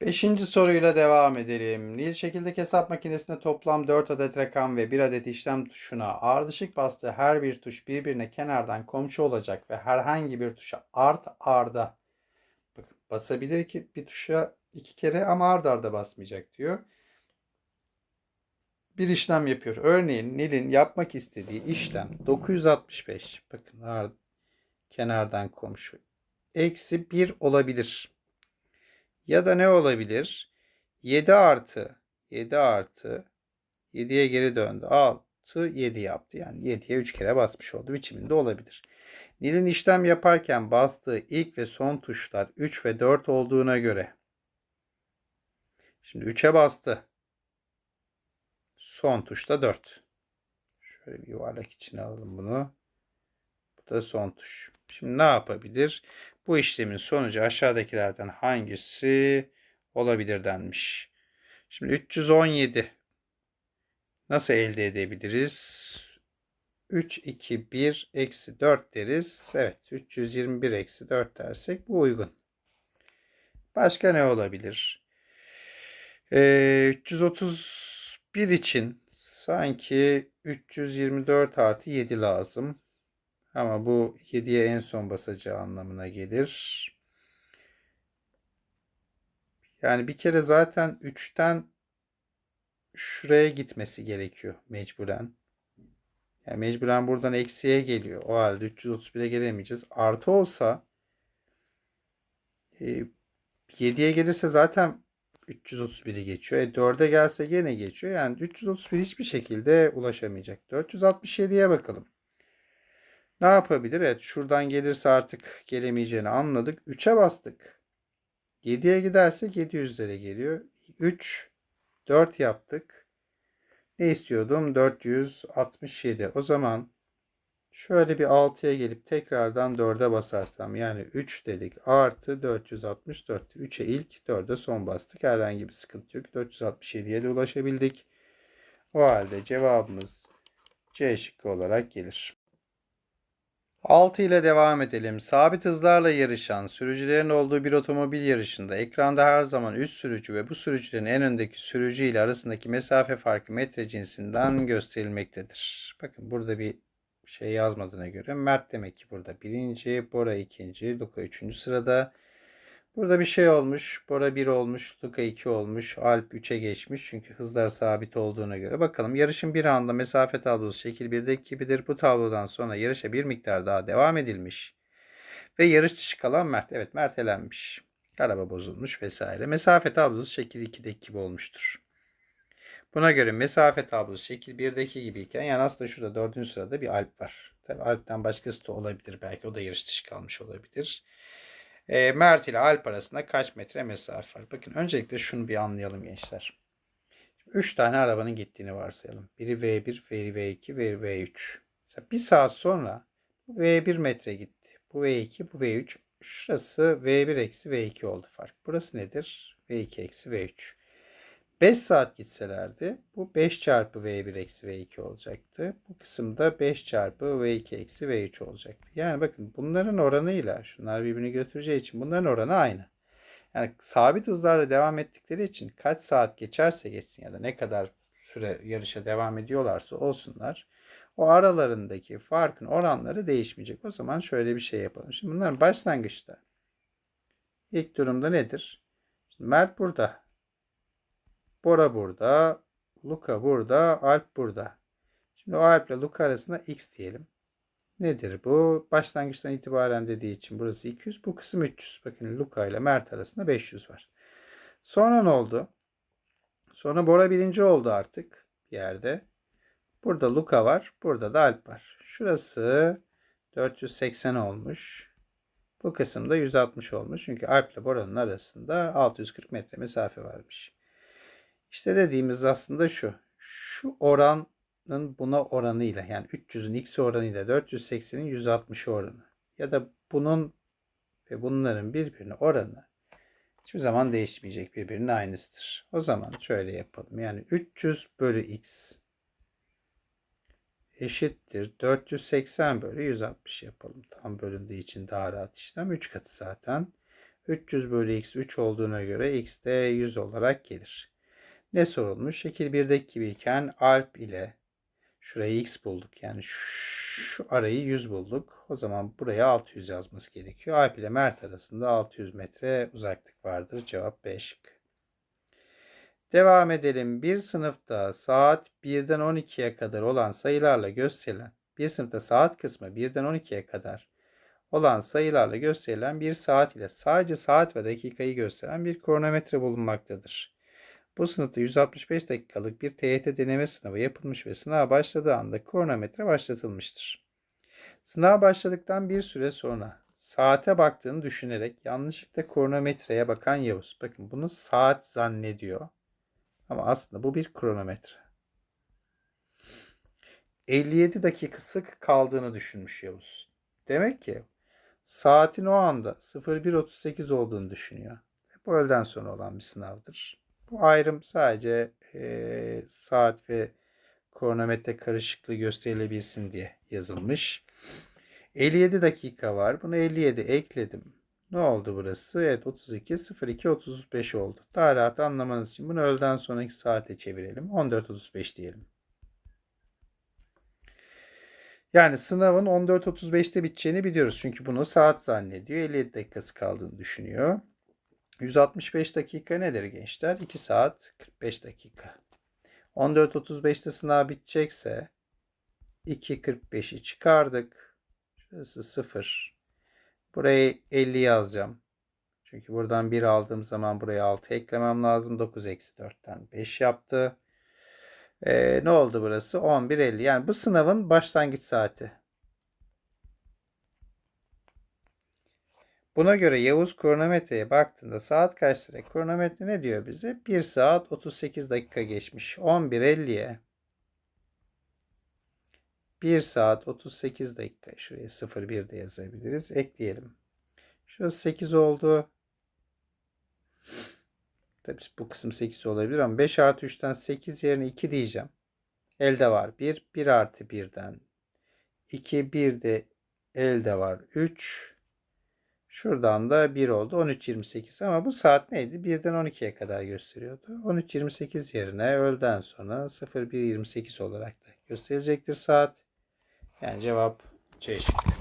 Beşinci soruyla devam edelim. Nil şekildeki hesap makinesinde toplam 4 adet rakam ve 1 adet işlem tuşuna ardışık bastığı her bir tuş birbirine kenardan komşu olacak ve herhangi bir tuşa art arda bakın basabilir ki bir tuşa iki kere ama ard arda basmayacak diyor. Bir işlem yapıyor. Örneğin Nil'in yapmak istediği işlem 965. Bakın ard, kenardan komşu. Eksi 1 olabilir. Ya da ne olabilir? 7 artı 7 artı 7'ye geri döndü. 6 7 yaptı. Yani 7'ye 3 kere basmış oldu. Biçiminde olabilir. Nil'in işlem yaparken bastığı ilk ve son tuşlar 3 ve 4 olduğuna göre. Şimdi 3'e bastı. Son tuşta 4. Şöyle bir yuvarlak içine alalım bunu. Bu da son tuş. Şimdi ne yapabilir? Bu işlemin sonucu aşağıdakilerden hangisi olabilir denmiş. Şimdi 317 nasıl elde edebiliriz? 3, 2, 1, eksi 4 deriz. Evet 321 eksi 4 dersek bu uygun. Başka ne olabilir? Ee, 331 için sanki 324 artı 7 lazım. Ama bu 7'ye en son basacağı anlamına gelir. Yani bir kere zaten 3'ten şuraya gitmesi gerekiyor mecburen. Yani mecburen buradan eksiye geliyor. O halde 331'e gelemeyeceğiz. Artı olsa e, 7'ye gelirse zaten 331'i geçiyor. E 4'e gelse gene geçiyor. Yani 331 hiçbir şekilde ulaşamayacak. 467'ye bakalım. Ne yapabilir? Evet şuradan gelirse artık gelemeyeceğini anladık. 3'e bastık. 7'ye gidersek 700'lere geliyor. 3, 4 yaptık. Ne istiyordum? 467. O zaman şöyle bir 6'ya gelip tekrardan 4'e basarsam yani 3 dedik artı 464. 3'e ilk 4'e son bastık. Herhangi bir sıkıntı yok. 467'ye de ulaşabildik. O halde cevabımız C şıkkı olarak gelir. 6 ile devam edelim. Sabit hızlarla yarışan sürücülerin olduğu bir otomobil yarışında ekranda her zaman üst sürücü ve bu sürücülerin en öndeki sürücü ile arasındaki mesafe farkı metre cinsinden gösterilmektedir. Bakın burada bir şey yazmadığına göre Mert demek ki burada birinci, Bora ikinci, Luka üçüncü sırada. Burada bir şey olmuş. Bora 1 olmuş. Luka 2 olmuş. Alp 3'e geçmiş. Çünkü hızlar sabit olduğuna göre. Bakalım yarışın bir anda mesafe tablosu şekil 1'deki gibidir. Bu tablodan sonra yarışa bir miktar daha devam edilmiş. Ve yarış dışı kalan Mert. Evet Mert elenmiş. Araba bozulmuş vesaire. Mesafe tablosu şekil 2'deki gibi olmuştur. Buna göre mesafe tablosu şekil 1'deki gibiyken yani aslında şurada 4. sırada bir Alp var. Tabii Alp'ten başkası da olabilir belki. O da yarış dışı kalmış olabilir. E, Mert ile Alp arasında kaç metre mesafe var? Bakın öncelikle şunu bir anlayalım gençler. 3 tane arabanın gittiğini varsayalım. Biri V1, biri V2, biri V3. Mesela bir saat sonra bu V1 metre gitti. Bu V2, bu V3. Şurası V1 eksi V2 oldu fark. Burası nedir? V2 eksi V3. 5 saat gitselerdi bu 5 çarpı V1 eksi V2 olacaktı. Bu kısımda 5 çarpı V2 eksi V3 olacaktı. Yani bakın bunların oranıyla şunlar birbirini götüreceği için bunların oranı aynı. Yani sabit hızlarla devam ettikleri için kaç saat geçerse geçsin ya da ne kadar süre yarışa devam ediyorlarsa olsunlar. O aralarındaki farkın oranları değişmeyecek. O zaman şöyle bir şey yapalım. Şimdi bunların başlangıçta ilk durumda nedir? Şimdi Mert burada. Bora burada. Luka burada. Alp burada. Şimdi o Alp ile Luka arasında x diyelim. Nedir bu? Başlangıçtan itibaren dediği için burası 200. Bu kısım 300. Bakın Luka ile Mert arasında 500 var. Sonra ne oldu? Sonra Bora birinci oldu artık yerde. Burada Luka var. Burada da Alp var. Şurası 480 olmuş. Bu kısımda 160 olmuş. Çünkü Alp ile Bora'nın arasında 640 metre mesafe varmış. İşte dediğimiz aslında şu. Şu oranın buna oranıyla yani 300'ün x oranıyla 480'in 160 oranı ya da bunun ve bunların birbirine oranı hiçbir zaman değişmeyecek birbirinin aynısıdır. O zaman şöyle yapalım. Yani 300 bölü x eşittir 480 bölü 160 yapalım. Tam bölündüğü için daha rahat işlem. 3 katı zaten. 300 bölü x 3 olduğuna göre x de 100 olarak gelir. Ne sorulmuş? Şekil 1'deki gibiyken alp ile şurayı x bulduk. Yani şu arayı 100 bulduk. O zaman buraya 600 yazması gerekiyor. Alp ile Mert arasında 600 metre uzaklık vardır. Cevap B. Devam edelim. Bir sınıfta saat 1'den 12'ye kadar olan sayılarla gösterilen bir sınıfta saat kısmı 1'den 12'ye kadar olan sayılarla gösterilen bir saat ile sadece saat ve dakikayı gösteren bir kronometre bulunmaktadır. Bu sınıfta 165 dakikalık bir TYT deneme sınavı yapılmış ve sınav başladığı anda kronometre başlatılmıştır. Sınav başladıktan bir süre sonra saate baktığını düşünerek yanlışlıkla kronometreye bakan Yavuz. Bakın bunu saat zannediyor. Ama aslında bu bir kronometre. 57 dakikası kaldığını düşünmüş Yavuz. Demek ki saatin o anda 01.38 olduğunu düşünüyor. Bu öğleden sonra olan bir sınavdır. Bu ayrım sadece e, saat ve kronometre karışıklığı gösterilebilsin diye yazılmış. 57 dakika var. Bunu 57 ekledim. Ne oldu burası? Evet 32, 02, 35 oldu. Daha rahat anlamanız için bunu öğleden sonraki saate çevirelim. 14.35 diyelim. Yani sınavın 14.35'te biteceğini biliyoruz. Çünkü bunu saat zannediyor. 57 dakikası kaldığını düşünüyor. 165 dakika nedir gençler? 2 saat 45 dakika. 14.35'te sınav bitecekse 2.45'i çıkardık. Şurası 0. Burayı 50 yazacağım. Çünkü buradan 1 aldığım zaman buraya 6 eklemem lazım. 9 eksi 4'ten 5 yaptı. Ee, ne oldu burası? 11.50. Yani bu sınavın başlangıç saati. Buna göre Yavuz kronometreye baktığında saat kaç lira? Kronometre ne diyor bize? 1 saat 38 dakika geçmiş. 11.50'ye 1 saat 38 dakika. Şuraya 01 de yazabiliriz. Ekleyelim. Şurası 8 oldu. Tabii bu kısım 8 olabilir ama 5 artı 3'ten 8 yerine 2 diyeceğim. Elde var 1. 1 artı 1'den 2. 1 de elde var 3. Şuradan da 1 oldu. 13.28 ama bu saat neydi? 1'den 12'ye kadar gösteriyordu. 13.28 yerine öğleden sonra 01.28 olarak da gösterecektir saat. Yani cevap C şıkkı.